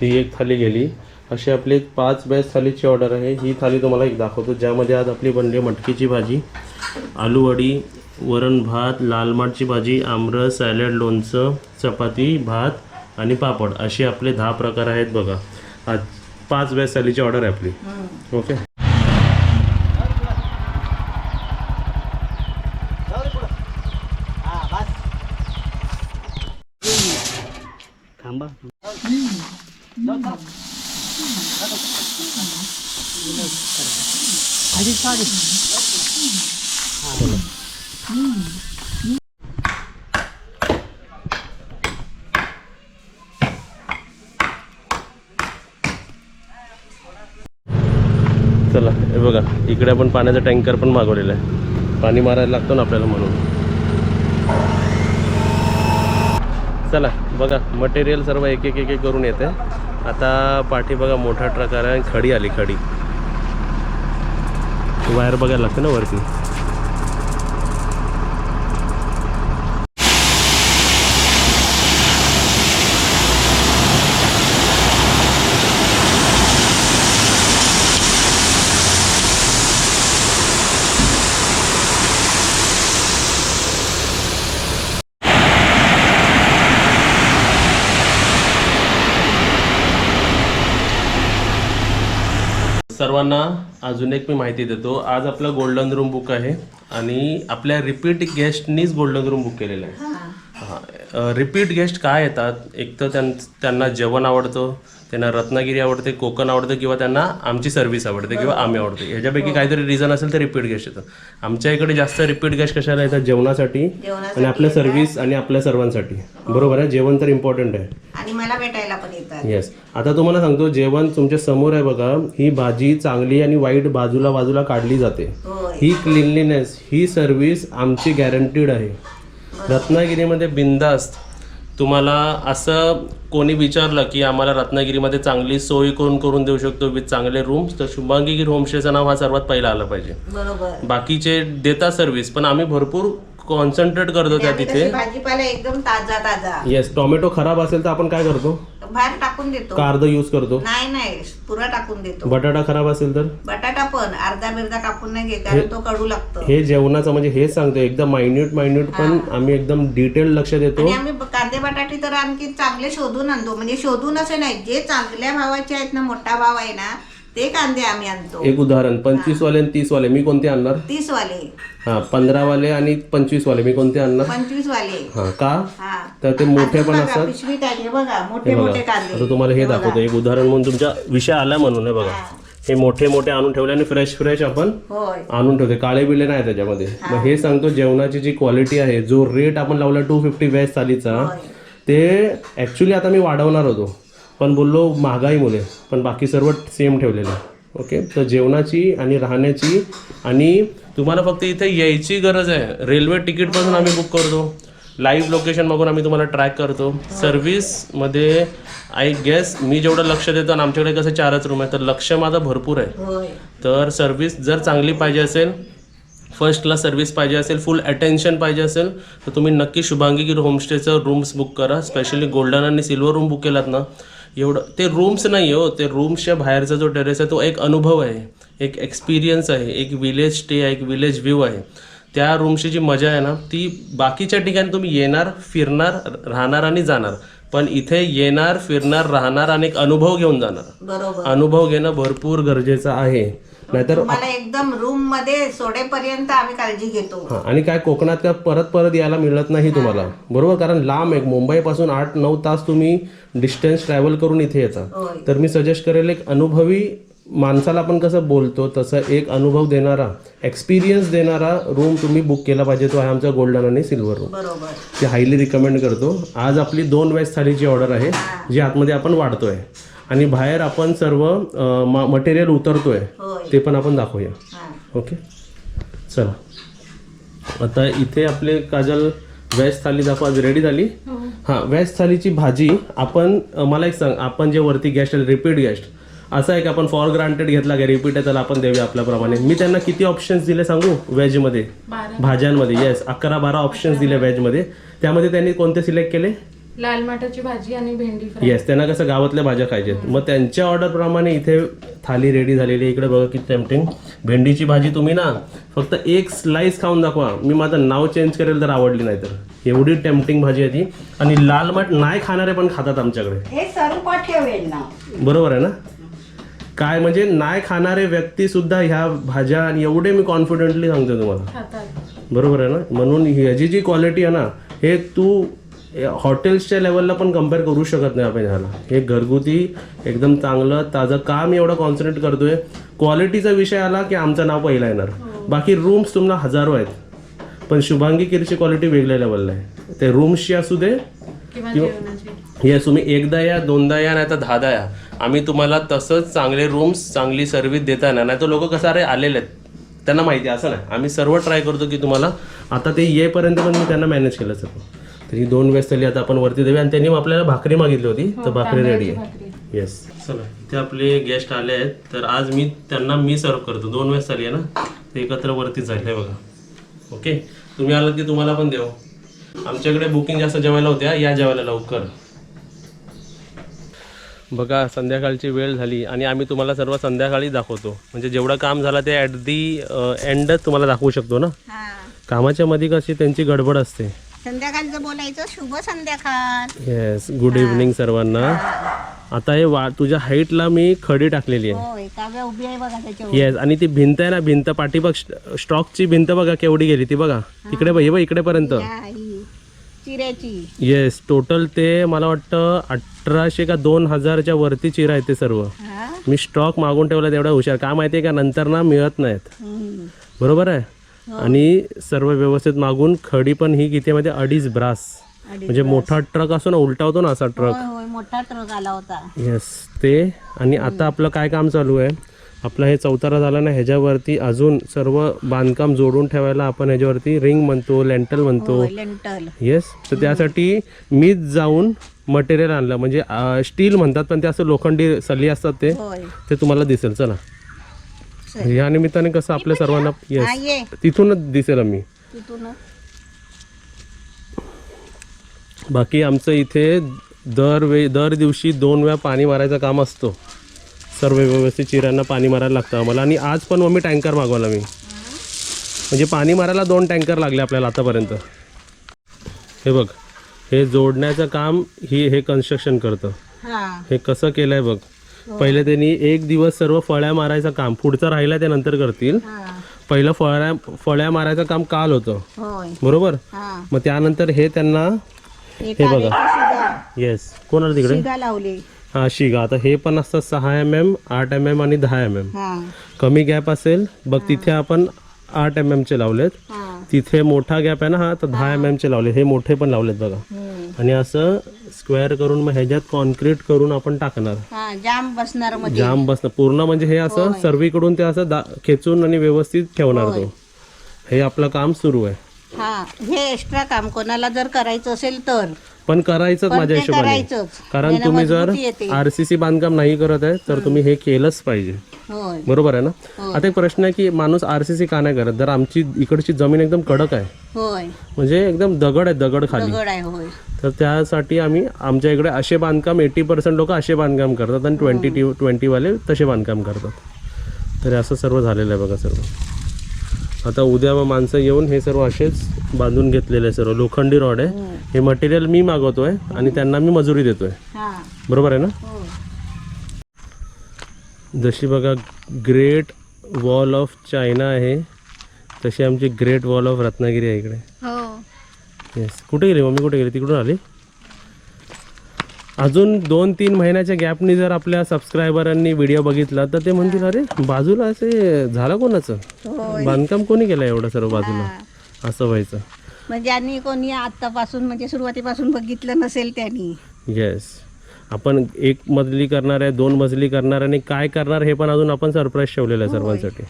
ती एक थाली गेली. अशी आपली एक पाच बेस्ट थालीची ऑर्डर आहे. ही थाली तुम्हाला एक दाखवतो. ज्यामध्ये आज आपली बनली मटकीची भाजी. आलू वडी वरण भात लाल माठची भाजी आमरस सॅलड लोणचं चपाती भात आणि पापड. असे आपले दहा प्रकार आहेत बघा. आज पाच बेस्ट थालीची ऑर्डर आहे आपली. ओके? थांबा. चला हे बघा इकडे आपण पाण्याचा टँकर पण मागवलेला आहे. पाणी मारायला लागतो ना आपल्याला म्हणून. चला बघा मटेरियल सर्व एक एक एक एक करून येते. आता पाठी बघा मोठा ट्रक आला आणि खडी आली खडी. वायर बघायला लागते ना वरती? सर्वांना अजून एक मी माहिती देतो. आज आपला गोल्डन रूम बुक आहे आणि आपल्या रिपीट गेस्टनीच गोल्डन रूम बुक केलेलं आहे. हां. रिपीट गेस्ट काय येतात? एक तर त्यां त्यांना जेवण आवडतं त्यांना रत्नागिरी आवडते कोकण आवडतं किंवा त्यांना आमची सर्व्हिस आवडते किंवा आम्ही आवडते. ह्याच्यापैकी काहीतरी रिझन असेल तर रिपीट गेस्ट येतात आमच्या इकडे जास्त रिपीट गेस्ट कशाला येतात? जेवणासाठी आणि आपल्या सर्व्हिस आणि आपल्या सर्वांसाठी. बरोबर आहे? जेवण तर इम्पॉर्टंट आहे. आणि मला भेटायला पण येतात. येस आता तुम्हाला सांगतो जेवण तुमच्यासमोर आहे बघा ही भाजी चांगली आणि वाईट बाजूला बाजूला काढली जाते. होय. ही क्लिनलीनेस ही सर्व्हिस आमची गॅरंटीड आहे. रत्नागिरीमध्ये बिंदास्त तुम्हाला असं कोणी विचारलं की आम्हाला रत्नागिरीमध्ये चांगली सोय करून करून देऊ शकतो विथ चांगले रूम्स तर शुभांगी होमस्टेचं नाव हा सर्वात पहिला आलं पाहिजे. बरोबर. बाकीचे देतात सर्व्हिस पण आम्ही भरपूर कॉन्सन्ट्रेट करतो त्या तिथे. भाजीपाला एकदम ताजा ताजा. येस टोमॅटो खराब असेल तर आपण काय करतो? बाहेर टाकून देतो. कार्द यूज करतो. नाही नाही पुरा टाकून देतो. बटाटा खराब असेल तर? बटाटा पण अर्धा बिर्धा कापून नाही घेत कारण तो कडू लागतो. हे जेवणाचं म्हणजे हेच सांगतो एकदम मायन्यूट मायन्यूट पण आम्ही एकदम डिटेल लक्ष देतो. आणि आम्ही कांदे बटाटे तर आणखी चांगले शोधून आणतो. म्हणजे शोधून असे नाही जे चांगल्या भावाचे आहेत ना मोठा भाव आहे ना ते कांदे आम्ही आणतो. एक उदाहरण पंचवीस वाले आणि तीस वाले मी कोणते आणणार? तीस वाले हा पंधरा वाले आणि पंचवीस वाले मी कोणते आणणार? पंचवीस वाले हा का? हा. तर ते मोठे पण बघा, असतात. हे बघा मोठे बघा. मोठे कांदे. तुम्हाला हे दाखवतो. एक उदाहरण म्हणून तुमच्या विषय आला म्हणून हे बघा. हे. मोठे मोठे आणून ठेवले आणि फ्रेश फ्रेश आपण होय. आणून ठेवते. काळे बिले नाही त्याच्यामध्ये. मग हे सांगतो जेवणाची जी क्वालिटी आहे जो रेट आपण लावला टू फिफ्टी वेज थालीचा ते ॲक्च्युली आता मी वाढवणार होतो. पण बोललो महागाई मुले पण बाकी सर्व सेम ठेवलेलं. ओके तर जेवणाची आणि राहण्याची आणि तुम्हाला फक्त इथे यायची गरज आहे. रेल्वे तिकीटपासून आम्ही बुक करतो. लाईव्ह लोकेशन बघून आम्ही तुम्हाला ट्रॅक करतो. सर्व्हिसमध्ये आय गेस मी जेवढं लक्ष देतो आणि आमच्याकडे कसं चारच रूम आहे तर लक्ष माझं भरपूर आहे. तर सर्व्हिस जर चांगली पाहिजे असेल फर्स्ट क्लास सर्व्हिस पाहिजे असेल फुल अटेन्शन पाहिजे असेल तर तुम्ही नक्की शुभांगी गिर होमस्टेचं रूम्स बुक करा. स्पेशली गोल्डन आणि सिल्वर रूम बुक केलात ना एवढं ते रूम्स नाही हो. ते रूम्सच्या बाहेरचा जो टेरेस आहे तो एक अनुभव आहे. एक एक्सपिरियन्स आहे. एक विलेज स्टे आहे. एक विलेज व्ह्यू आहे. त्या रूमची जी मजा आहे ना ती बाकीच्या ठिकाणी तुम्ही येणार फिरणार राहणार आणि जाणार. पण इथे येणार फिरणार राहणार आणि एक अनुभव घेऊन जाणार. अनुभव घेणं भरपूर गरजेचं आहे. नाहीतर एकदम रूममध्ये सोडेपर्यंत आम्ही काळजी घेतो. हा, आणि काय कोकणात काय परत परत यायला मिळत नाही तुम्हाला? बरोबर कारण लांब आहे मुंबईपासून आठ नऊ तास तुम्ही डिस्टन्स ट्रॅव्हल करून इथे येता. होय. तर मी सजेस्ट करेल एक अनुभवी माणसाला आपण कसं बोलतो तसं एक अनुभव देणारा एक्सपिरियन्स देणारा रूम तुम्ही बुक केला पाहिजे. तो आहे आमचा गोल्डन आणि सिल्वर रूम बरोबर. ते हायली रिकमेंड करतो. आज आपली दोन वेज थालीची ऑर्डर आहे जी आतमध्ये आपण वाढतोय. आणि बाहेर आपण सर्व मटेरियल उतरतोय. ते पण आपण दाखवूया. हा. ओके? चला. आता इथे आपले काजल व्हेज थाली दाखवा. रेडी झाली? हां. व्हेज थालीची भाजी आपण मला एक सांग. आपण जे वरती गेस्ट रिपीट गेस्ट असं आहे की आपण फॉर ग्रांटेड घेतला का रिपीट आहे त्याला आपण देऊया आपल्याप्रमाणे. मी त्यांना किती ऑप्शन्स दिले सांगू? व्हेजमध्ये भाज्यांमध्ये येस अकरा बारा ऑप्शन्स दिले व्हेजमध्ये त्यामध्ये त्यांनी कोणते सिलेक्ट केले? लाल माठाची भाजी आणि भेंडी फ्राय. येस त्यांना कसं गावातल्या भाज्या खायच्यात मग त्यांच्या ऑर्डरप्रमाणे इथे थाली रेडी झालेली आहे. इकडे बघा किती टेम्पटिंग भेंडीची भाजी तुम्ही ना फक्त एक स्लाइस खाऊन दाखवा. मी माझं नाव चेंज करेल तर आवडली नाही तर. एवढी टेम्पटिंग भाजी आहे ती. आणि लाल मठ नाही खाणारे पण खातात आमच्याकडे. हे सर्व ठेवेल ना. बरोबर आहे ना? काय म्हणजे नाही खाणारे व्यक्ती सुद्धा ह्या भाज्या आणि एवढे मी कॉन्फिडेंटली सांगतो तुम्हाला. खातात. बरोबर आहे ना? म्हणून ह्याची जी क्वालिटी आहे ना हे तू हॉटेल्सच्या लेवलला पण कंपेअर करू शकत नाही आपण ह्याला. हे घरगुती एकदम चांगलं ताजं काम एवढं कॉन्सन्ट्रेट करतोय. क्वालिटीचा विषय आला की आमचं नाव पहिला येणार. बाकी रूम्स तुम्हाला हजारो आहेत. पण शुभांगी किरची क्वालिटी वेगळ्या लेवलला आहे. ते रूम्सची असू दे किंवा येस तुम्ही एकदा या दोनदा या नाही तर दहादा या. आम्ही तुम्हाला तसंच चांगले रूम्स चांगली सर्व्हिस देता ना नाही तर लोक कसं अरे आलेले आहेत. त्यांना माहिती आहे असं नाही. आम्ही सर्व ट्राय करतो की तुम्हाला आता ते येईपर्यंत पण मी त्यांना मॅनेज केलं सर्व तर ही दोन वेळेस तरी आता आपण वरती देऊया. आणि त्यांनी आपल्याला भाकरी मागितली होती तर भाकरी रेडी आहे. येस चला इथे आपले गेस्ट आले आहेत. तर आज मी त्यांना मी सर्व करतो. दोन वेळेस आली आहे ना? ते एकत्र वरती हे बघा. ओके तुम्ही आलात की तुम्हाला पण देऊ. आमच्याकडे बुकिंग जास्त जेवायला होत्या. या जेवायला लवकर. बघा संध्याकाळची वेळ झाली आणि आम्ही तुम्हाला सर्व संध्याकाळी दाखवतो. म्हणजे जेवढं काम झालं ते ॲट दी एंडच तुम्हाला दाखवू शकतो ना? हा. कामाच्या मध्ये कशी त्यांची गडबड असते. संध्याकाळचं बोलायचं शुभ संध्याकाळ. येस गुड इव्हनिंग सर्वांना. आता हे वा तुझ्या हाईटला मी खडी टाकलेली आहे. होय काव्या उभी आहे बघा त्याच्यावर. येस आणि ती भिंत आहे ना भिंत पाठीबघ स्टॉकची भिंत बघा केवढी गेली ती बघा. इकडे बघ हे बघ इकडेपर्यंत. या, ही चिऱ्याची. येस टोटल ते मला वाटतं अठराशे का दोन हजारच्या वरती चिरा आहे ते सर्व. हा? मी स्टॉक मागून ठेवला तेवढा हुशार. का माहिती आहे का नंतर ना मिळत नाहीत. हम्म. बरोबर आहे? आणि सर्व व्यवस्थित मागून खडी पण ही किती मध्ये अडीच ब्रास. म्हणजे मोठा ट्रक असतो ना उलटा होतो ना असा ट्रक. मोठा ट्रक आला होता. येस ते. आणि आता आपलं काय काम चालू आहे? आपला हे चौतारा झाला ना ह्याच्यावरती अजून सर्व बांधकाम जोडून ठेवायला आपण ह्याच्यावरती रिंग म्हणतो लेंटल म्हणतो. येस तर त्यासाठी मीच जाऊन मटेरियल आणलं. म्हणजे स्टील म्हणतात पण ते असं लोखंडी सल्ली असतात ते. ते तुम्हाला दिसेल. चल. या निमित्ताने कसं आपल्या सर्वांना येस तिथूनच दिसेल आम्ही. बाकी आमचं इथे दर वे दर दिवशी दोन वेळा पाणी मारायचं काम असतो. सर्व व्यवस्थित चिऱ्यांना पाणी मारायला लागतं आम्हाला. आणि आज पण मम्मी टँकर मागवला मी म्हणजे पाणी मारायला दोन टँकर लागले आपल्याला आतापर्यंत. हे बघ. हे जोडण्याचं काम ही हे कन्स्ट्रक्शन करतं. हा. हे कसं केलं आहे बघ. पहिले त्यांनी एक दिवस सर्व फळ्या मारायचं काम. पुढचं राहिलं ते नंतर करतील. हा. पहिलं फळ्या फळ्या मारायचं काम काल होतं. बरोबर? हा. मग त्यानंतर हे त्यांना हे हे बघा. येस कोणाला तिकडे? हा शिगा. आता हे पण असतं सहा एम एम आठ एम एम आणि दहा एम एम हा. कमी गॅप असेल बघ तिथे आपण आठ एम एमचे लावलेत. हा. तिथे मोठा गॅप आहे ना हा तर दहा एम एमचे लावले हे मोठे पण लावलेत बघा. हम्म. आणि असं स्क्वेअर करून मग ह्याच्यात कॉन्क्रीट करून आपण टाकणार. हा जाम बसणार मध्ये. जाम बसणं पूर्ण म्हणजे हे असं सर्वीकडून ते असं दा खेचून आणि व्यवस्थित ठेवणार तो. हे आपलं काम सुरू आहे. हा हे एक्स्ट्रा काम. कोणाला जर करायचं असेल तर. पण करायचंच पण माझ्या ते हिशोबाने. करायचंच. कारण तुम्ही जर मजबूती येते. आर सी सी बांधकाम नाही करत आहे तर तुम्ही हे केलंच पाहिजे. बरोबर आहे ना? हो. आता एक प्रश्न आहे की माणूस आर सी सी का नाही करत? जर आमची इकडची जमीन एकदम कडक आहे. म्हणजे एकदम दगड आहे दगड खाली. तर त्यासाठी आम्ही आमच्या इकडे असे बांधकाम एटी पर्सेंट लोक असे बांधकाम करतात आणि ट्वेंटी टी ट्वेंटीवाले तसे बांधकाम करतात. तर हे असं सर्व झालेलं आहे बघा सर्व. आता उद्या मग माणसं येऊन हे सर्व असेच बांधून घेतलेले आहे सर्व. लोखंडी रॉड आहे. हे. मटेरियल मी मागवतोय आणि त्यांना मी मजुरी देतोय. हा. बरोबर आहे ना? हो. जशी बघा ग्रेट वॉल ऑफ चायना आहे तशी आमची ग्रेट वॉल ऑफ रत्नागिरी आहे इकडे. हो. येस कुठे गेली मम्मी? कुठे गेली? तिकडून आली? अजून दोन तीन महिन्याच्या गॅपनी जर आपल्या सबस्क्रायबरांनी व्हिडिओ बघितला तर ते म्हणतील अरे बाजूला असे झालं कोणाचं? बांधकाम कोणी केलं एवढं सर्व बाजूला? हा. असं व्हायचं. म्हणजे आणि कोणी आतापासून म्हणजे सुरुवातीपासून बघितलं नसेल त्यांनी. येस आपण एक मजली करणार आहे दोन मजली करणार आणि काय करणार हे पण अजून आपण सरप्राईज ठेवलेलं आहे सर्वांसाठी.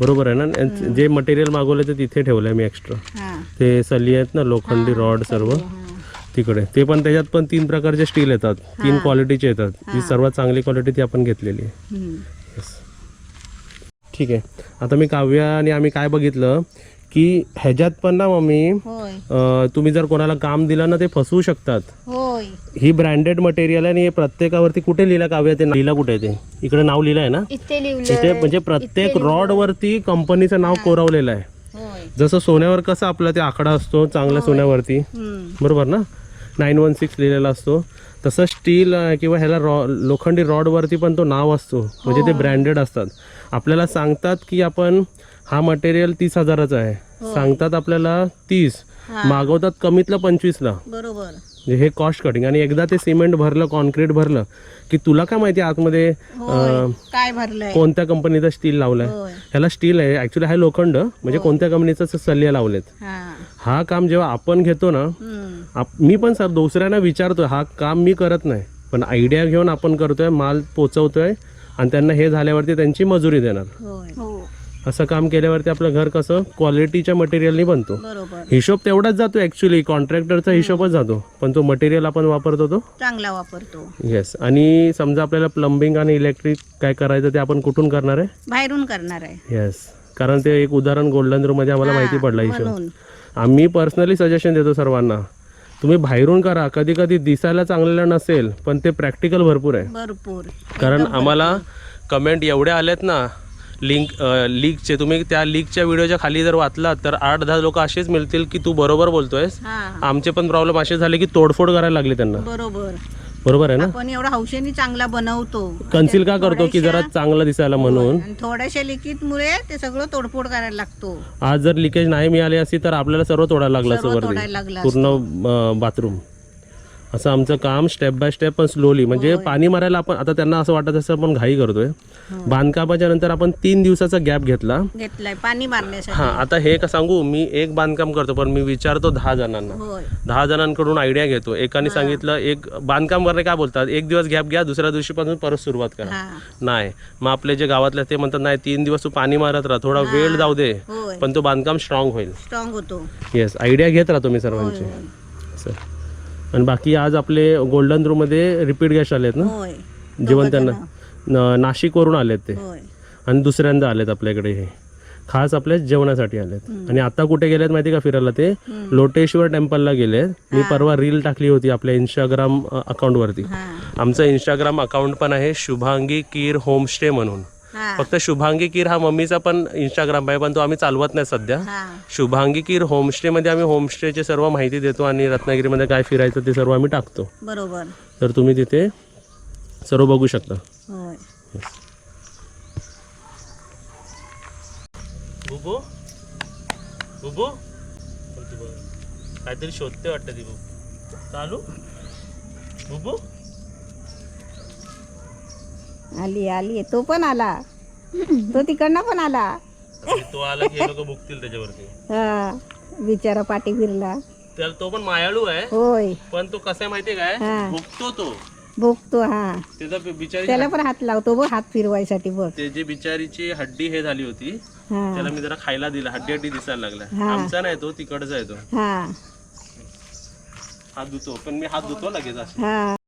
बरोबर आहे ना? जे मटेरियल मागवलं ते तिथे ठेवलं आहे मी एक्स्ट्रा ते सल्ली आहेत ना लोखंडी रॉड सर्व. तिकडे. ते पण त्याच्यात पण तीन प्रकारचे स्टील येतात. तीन क्वालिटीचे येतात. ही. सर्वात चांगली क्वालिटी ती आपण घेतलेली आहे. ठीक आहे. आता मी काव्या आणि आम्ही काय बघितलं? की ह्याच्यात पण ना मम्मी होय. अं, तुम्ही जर कोणाला काम दिलं ना ते फसवू शकतात. होय. ही ब्रँडेड मटेरियल आहे आणि हे प्रत्येकावरती कुठे लिहिलं काव्य ते? लिहिलं कुठे आहे ते? इकडे नाव लिहिलं आहे ना? इथे लिहिलं म्हणजे प्रत्येक रॉड वरती कंपनीचं नाव कोरवलेलं आहे. होय. जसं सोन्यावर कसं आपला ते आकडा असतो चांगल्या सोन्यावरती. हम्म. बरोबर ना? नाईन वन सिक्स लिहिलेला असतो. तसं स्टील किंवा ह्याला रॉ लोखंडी रॉडवरती पण तो नाव असतो. म्हणजे ते ब्रँडेड असतात. आपल्याला सांगतात की आपण हा मटेरियल तीस हजाराचा आहे. सांगतात आपल्याला तीस. मागवतात कमीतलं पंचवीसला. बरोबर. म्हणजे हे कॉस्ट कटिंग आणि एकदा ते सिमेंट भरलं कॉन्क्रीट भरलं की तुला काय माहिती आतमध्ये काय भरलंय? कोणत्या कंपनीचा स्टील लावलाय? होय. ह्याला स्टील आहे. ऍक्च्युली हा लोखंड म्हणजे कोणत्या कंपनीचा सल्ले लावलेत. हा. हा काम जेव्हा आपण घेतो ना मी पण सर दुसऱ्यांना विचारतोय हा काम मी करत नाही पण आयडिया घेऊन आपण करतोय माल पोचवतोय आणि त्यांना हे झाल्यावरती त्यांची मजुरी देणार. हो. असं काम केल्यावरती आपलं घर कसं क्वालिटीच्या मटेरियलनी बनतो. हिशोब तेवढाच जातो ऍक्च्युली कॉन्ट्रॅक्टरचा हिशोबच जातो. पण तो मटेरियल आपण वापरतो तो? चांगला वापरतो. येस आणि समजा आपल्याला प्लंबिंग आणि इलेक्ट्रिक काय करायचं ते आपण कुठून करणार आहे? बाहेरून करणार आहे. येस कारण ते एक उदाहरण गोल्डन रूममध्ये आम्हाला माहिती पडलं हिशोब. आम्ही पर्सनली सजेशन देतो सर्वांना तुम्ही बाहेरून करा. कधी कधी दिसायला चांगलेलं नसेल पण ते प्रॅक्टिकल भरपूर आहे. भरपूर. कारण आम्हाला कमेंट एवढे आलेत ना लिंक लीकचे तुम्ही त्या लीकच्या व्हिडिओच्या खाली जर वाचलात तर आठ दहा लोक असेच मिळतील की तू बरोबर बोलतोयस. हा आमचे पण प्रॉब्लेम असे झाले की तोडफोड करायला लागली त्यांना. बरोबर. बरोबर आहे ना? आपण एवढा हौशेनी चांगला बनवतो. कन्सिल का करतो की जरा चांगलं दिसायला म्हणून? थोड्याशा लिखित मुळे ते सगळं तोडफोड करायला लागतो. आज जर लिकेज नाही मिळाली असती तर आपल्याला सर्व तोडायला लागला पूर्ण बाथरूम असं आमचं काम स्टेप बाय स्टेप पण स्लोली म्हणजे पाणी मारायला आपण आता त्यांना असं वाटत असं आपण घाई करतोय. बांधकामाच्या नंतर आपण तीन दिवसाचा गॅप घेतला. घेतलाय पाणी मारण्यासाठी. हा आता हे का सांगू मी एक बांधकाम करतो पण मी विचारतो दहा जणांना. दहा जणांकडून आयडिया घेतो. एकाने सांगितलं एक बांधकाम करणे काय बोलतात? एक दिवस गॅप घ्या दुसऱ्या दिवशीपासून परत सुरुवात करा. हा. नाही. मग आपले जे गावातले ते म्हणतात नाही तीन दिवस तू पाणी मारत राहा थोडा वेळ जाऊ दे. पण तो बांधकाम स्ट्रॉंग होईल. स्ट्रॉंग होतो. येस आयडिया घेत राहतो मी सर्वांचे. असं आणि बाकी आज आपले गोल्डन रूममध्ये रिपीट गेस्ट आलेत ना? होय. जेवण त्यांना न- नाशिकवरून आलेत ते. होय. आणि दुसऱ्यांदा आलेत आपल्याकडे हे. खास आपल्या जेवणासाठी आलेत. आणि आता कुठे गेलेत माहिती का फिरायला ते? लोटेश्वर टेम्पलला गेले मी परवा रील टाकली होती आपल्या इंस्टाग्राम अकाउंटवरती हा. आमचं इंस्टाग्राम अकाउंट पण आहे शुभांगी कीर होमस्टे म्हणून. फक्त शुभांगी कीर हा मम्मीचा पण इंस्टाग्राम आहे पण तो आम्ही चालवत नाही सध्या. शुभांगी कीर होमस्टेमध्ये आम्ही होमस्टेची सर्व माहिती देतो आणि रत्नागिरीमध्ये काय फिरायचं ते सर्व आम्ही टाकतो. बरोबर. तर तुम्ही तिथे सर्व बघू शकता. होय. बुबू? बुबू? काहीतरी शोधते वाटतं ती बुबू. चालू? बुबू? आली आली. तो पण आला. तो तिकडनं पण आला. तो आला की लोक बुकतील त्याच्यावरती. हा बिचारा पाठी फिरला. त्याला तो पण मायाळू आहे. होय. पण तो कसा आहे माहितीये काय? हा. भुकतो तो. भोगतो हा. त्याचा बिचारी त्याला पण हात लावतो बघ हात फिरवायसाठी बघ. ते जे बिचारीची हड्डी हे झाली होती हा. त्याला मी जरा खायला दिला. हड्डी हड्डी दिसायला लागला. हा. आमचा नाही तो तिकडचा आहे तो. हा. हात धुतो पण मी हात धुतो लगेच असे. हा.